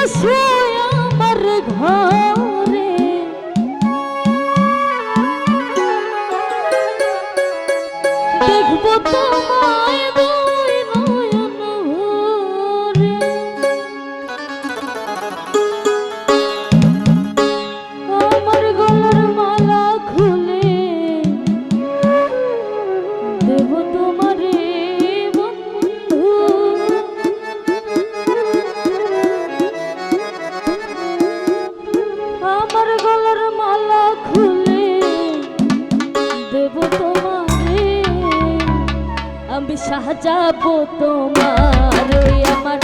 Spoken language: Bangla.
আসো আমার ঘরে। আমি যাব তোমার ওই আমার